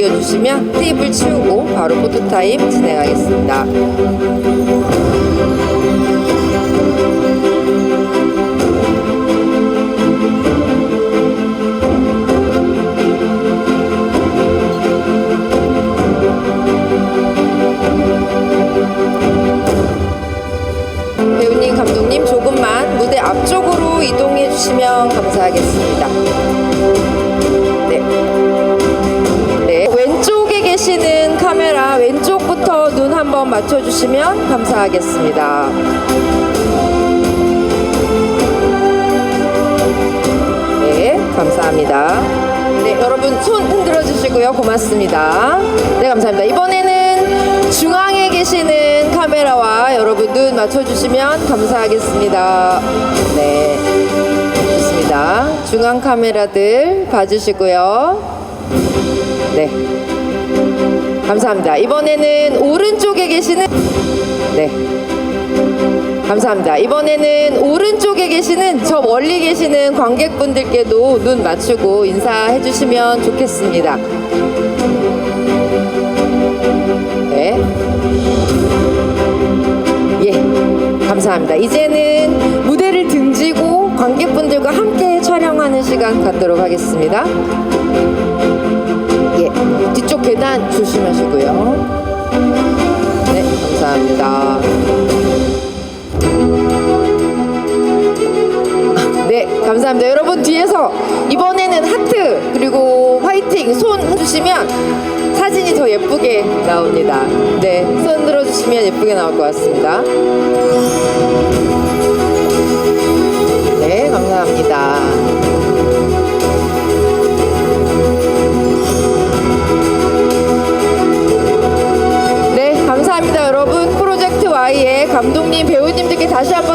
올려주시면 테이블 치우고 바로 포토타임 진행하겠습니다. 배우님, 감독님 조금만 무대 앞쪽으로 이동해 주시면 감사하겠습니다. 왼쪽부터 눈 한번 맞춰주시면 감사하겠습니다. 네, 감사합니다. 네, 여러분 손 흔들어 주시고요. 고맙습니다. 네, 감사합니다. 이번에는 중앙에 계시는 카메라와 여러분 눈 맞춰주시면 감사하겠습니다. 네, 좋습니다. 중앙 카메라들 봐주시고요. 네. 감사합니다. 이번에는 오른쪽에 계시는 네. 감사합니다. 이번에는 오른쪽에 계시는 저 멀리 계시는 관객분들께도 눈 맞추고 인사해 주시면 좋겠습니다. 네. 예. 감사합니다. 이제는 무대를 등지고 관객분들과 함께 촬영하는 시간 갖도록 하겠습니다. 계단 조심하시고요. 네, 감사합니다. 네, 감사합니다. 여러분 뒤에서 이번에는 하트 그리고 화이팅 손 해주시면 사진이 더 예쁘게 나옵니다. 네, 손 들어주시면 예쁘게 나올 것 같습니다. 배